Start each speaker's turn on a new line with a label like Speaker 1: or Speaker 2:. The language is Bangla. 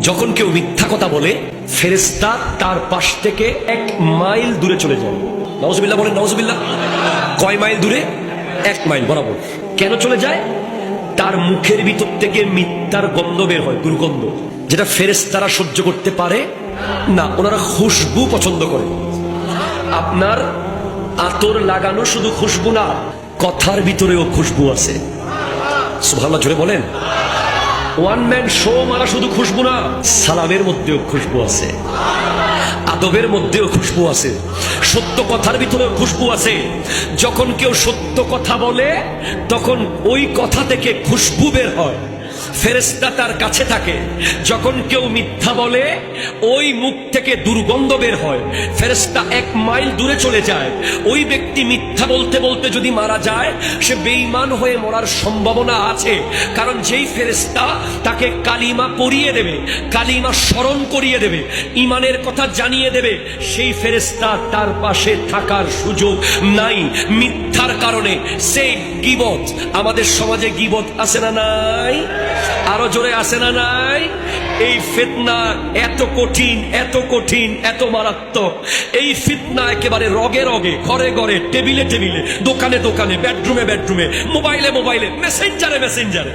Speaker 1: যখন কেউ মিথ্যা কথা বলে ফেরেস্তা তার পাশ থেকে এক মাইল দূরে চলে যায়। নওয়াজবিল্লাহ বলেন নওয়াজবিল্লাহ কয় মাইল দূরে? এক মাইল বরাবর। কেন চলে যায়? তার মুখের ভিতর থেকে মিথ্যার গন্ধ বের হয়, দুর্গন্ধ। যেটা ফেরেস্তারা সহ্য করতে পারে না, ওনারা খুশবু পছন্দ করে। আপনার আতর লাগানো শুধু খুশবু না, কথার ভিতরেও খুশবু আছে। সুভাল্লা জোরে বলেন। ওয়ান ম্যান শো মারা শুধু খুশবু না, সালামের মধ্যেও খুশবু আছে। আদবের মধ্যেও খুশবু আছে। সত্য কথার ভিতরেও খুশবু আছে। যখন কেউ সত্য কথা বলে, তখন ওই কথা থেকে খুশবু বের হয়। ফেরেস্তা তার কাছে থাকে। যখন কেউ মিথ্যা বলে, ওই মুখ থেকে দুর্গন্ধ বের হয়। ফেরেস্তা এক মাইল দূরে চলে যায়। ওই ব্যক্তি মিথ্যা বলতে বলতে যদি মারা যায়, সে বেঈমান হয়ে মরার সম্ভাবনা আছে। কারণ যেই ফেরেস্তা তাকে কালিমা পরিয়ে দেবে, কালিমা স্মরণ করিয়ে দেবে ইমানের কথা জানিয়ে দেবে, সেই ফেরেস্তা তার পাশে থাকার সুযোগ নাই। মিথ্যার কারণে সেই গিবত। আমাদের সমাজে গিবত আছে না নাই? আরও জোরে আসে না নাই? এই ফিতনা এত কঠিন এত কঠিন, এত মারাত্মক। এই ফিতনা একেবারে রগে রগে, ঘরে ঘরে, টেবিলে টেবিলে, দোকানে দোকানে বেডরুমে বেডরুমে মোবাইলে মোবাইলে মেসেঞ্জারে মেসেঞ্জারে